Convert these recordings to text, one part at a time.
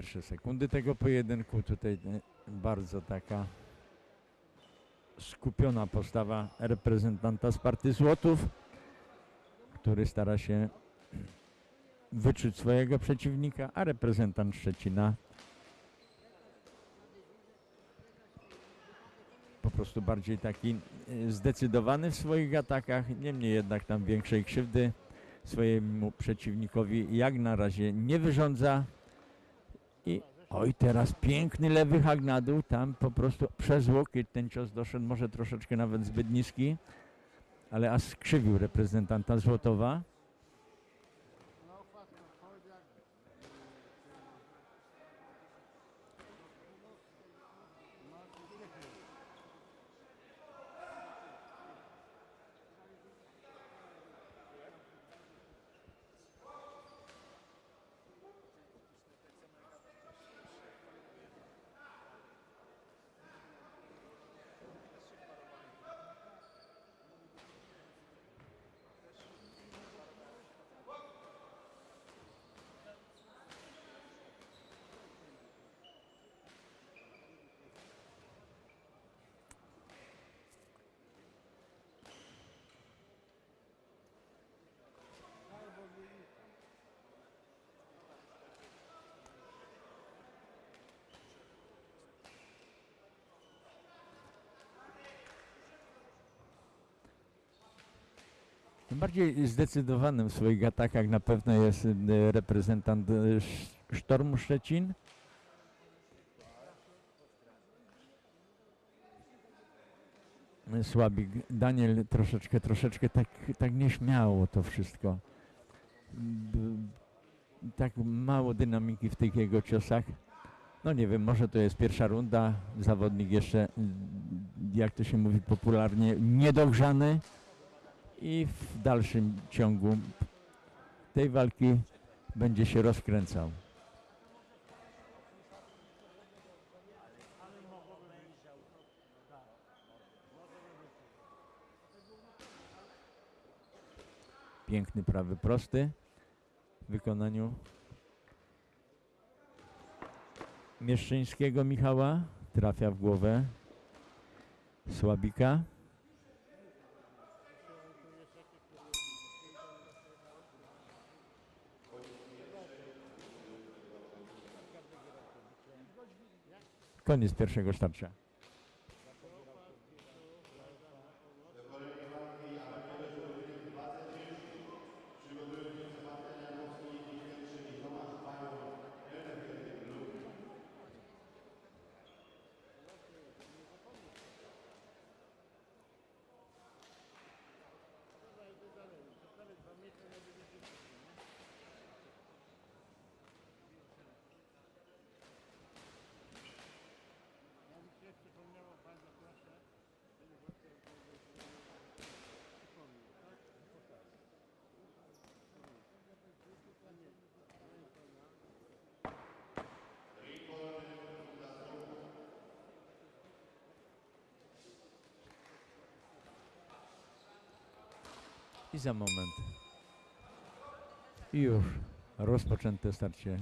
Pierwsze sekundy tego pojedynku. Tutaj e, bardzo taka skupiona postawa reprezentanta Sparty Złotów, który stara się wyczuć swojego przeciwnika, a reprezentant Szczecina po prostu bardziej taki e, zdecydowany w swoich atakach, niemniej jednak tam większej krzywdy swojemu przeciwnikowi jak na razie nie wyrządza. I oj, teraz piękny lewy hak tam po prostu przez łokieć ten cios doszedł, może troszeczkę nawet zbyt niski, ale aż skrzywił reprezentanta Złotowa. Bardziej zdecydowanym w swoich atakach na pewno jest e, reprezentant e, Sz- Sztormu Szczecin. Słabik. Daniel troszeczkę, troszeczkę tak, tak nieśmiało to wszystko. Tak mało dynamiki w tych jego ciosach. No nie wiem, może to jest pierwsza runda. Zawodnik jeszcze, mm, jak to się mówi popularnie, niedogrzany i w dalszym ciągu tej walki będzie się rozkręcał. Piękny prawy prosty w wykonaniu Mieszczyńskiego Michała. Trafia w głowę Słabika. Koniec pierwszego starcia. I za moment. I już rozpoczęte starcie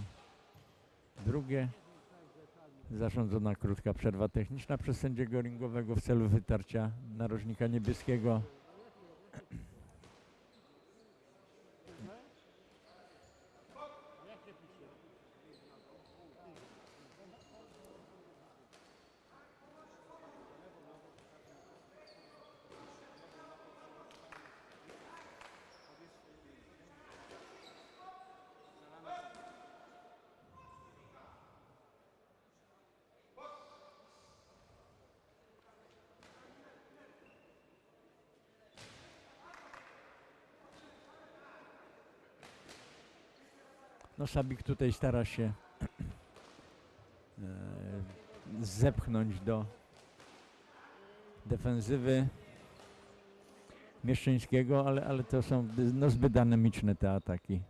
drugie. Zarządzona krótka przerwa techniczna przez sędziego ringowego w celu wytarcia narożnika niebieskiego. No Szabik tutaj stara się e, zepchnąć do defensywy Mieszczyńskiego, ale, ale to są no, zbyt dynamiczne te ataki.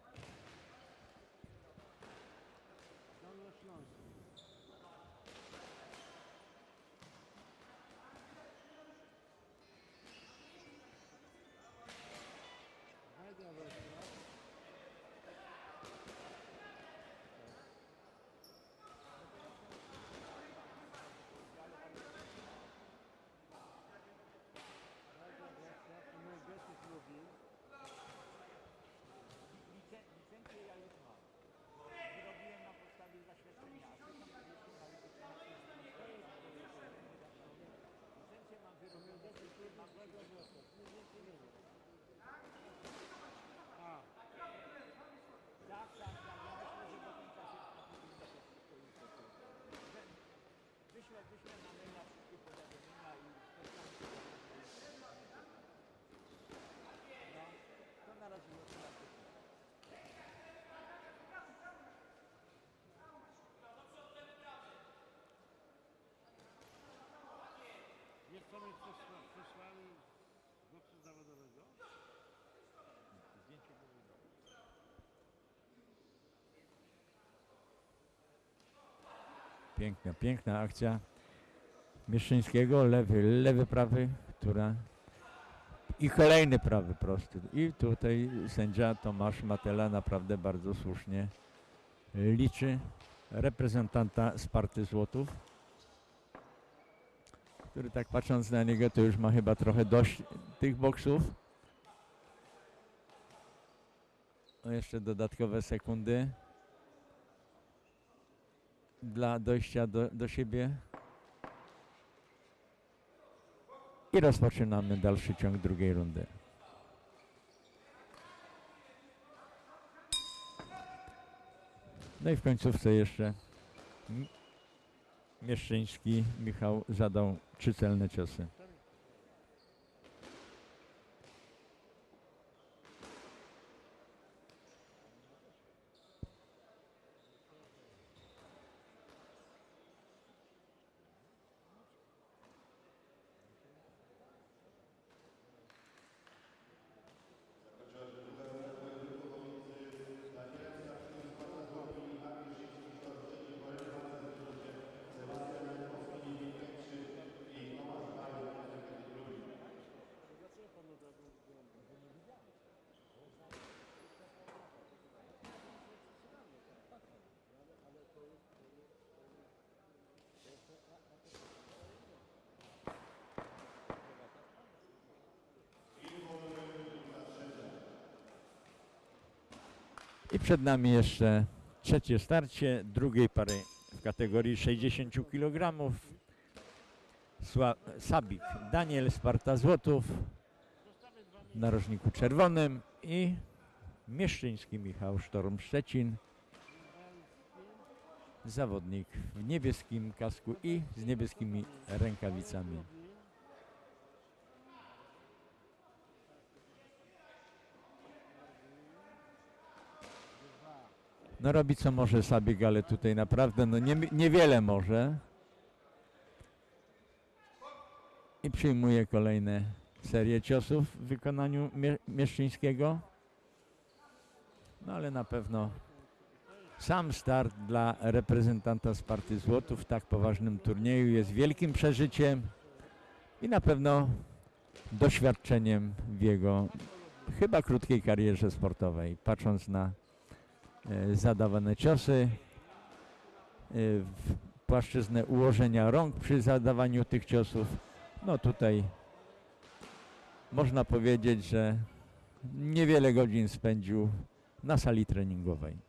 Wiesz co mi przesła, przesłali z boksu zawodowego? Zdjęcie było Piękna, piękna akcja Mieszczyńskiego, lewy, lewy, prawy, która i kolejny prawy prosty. I tutaj sędzia Tomasz Matela naprawdę bardzo słusznie liczy reprezentanta Sparty Złotów, który tak patrząc na niego to już ma chyba trochę dość tych boksów. No jeszcze dodatkowe sekundy dla dojścia do, do siebie. I rozpoczynamy dalszy ciąg drugiej rundy. No i w końcówce jeszcze Mieszczyński Michał zadał trzy celne ciosy. I przed nami jeszcze trzecie starcie drugiej pary w kategorii 60 kg. Sabik Daniel Sparta Złotów w narożniku czerwonym i Mieszczyński Michał Sztorm Szczecin zawodnik w niebieskim kasku i z niebieskimi rękawicami. No robi co może Sabik, ale tutaj naprawdę no nie, niewiele może. I przyjmuje kolejne serie ciosów w wykonaniu Mie Mieszczyńskiego. No ale na pewno sam start dla reprezentanta Sparty Złotów w tak poważnym turnieju jest wielkim przeżyciem i na pewno doświadczeniem w jego chyba krótkiej karierze sportowej. Patrząc na zadawane ciosy, e, płaszczyznę ułożenia rąk przy zadawaniu tych ciosów. No tutaj można powiedzieć, że niewiele godzin spędził na sali treningowej.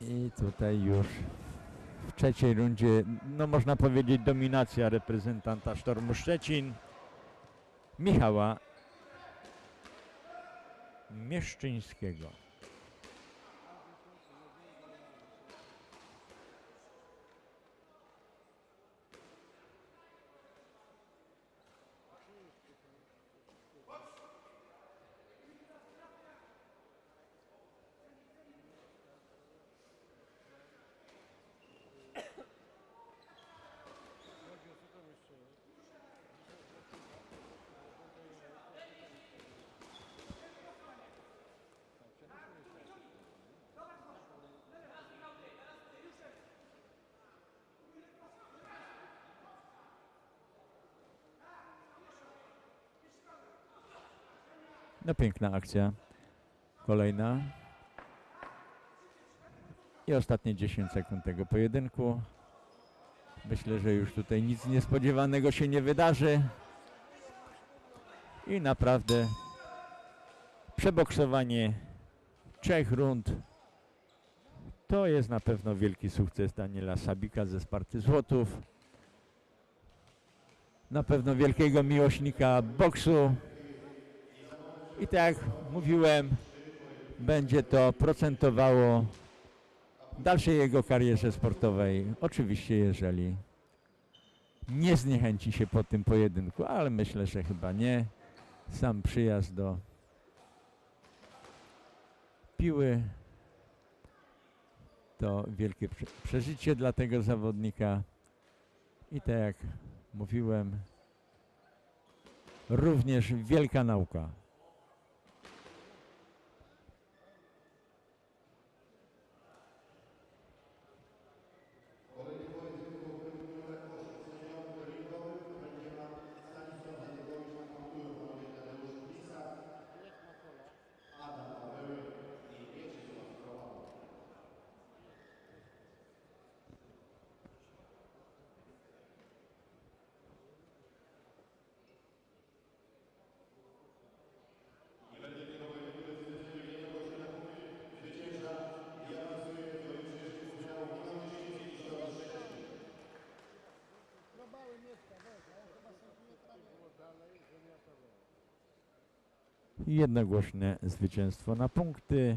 I tutaj już w trzeciej rundzie, no można powiedzieć, dominacja reprezentanta Sztormu Szczecin, Michała Mieszczyńskiego. No piękna akcja. Kolejna. I ostatnie 10 sekund tego pojedynku. Myślę, że już tutaj nic niespodziewanego się nie wydarzy. I naprawdę przeboksowanie trzech rund to jest na pewno wielki sukces Daniela Sabika ze Sparty Złotów. Na pewno wielkiego miłośnika boksu. I tak jak mówiłem, będzie to procentowało dalszej jego karierze sportowej. Oczywiście, jeżeli nie zniechęci się po tym pojedynku, ale myślę, że chyba nie. Sam przyjazd do piły to wielkie prze- przeżycie dla tego zawodnika. I tak jak mówiłem, również wielka nauka. Jednogłośne zwycięstwo na punkty.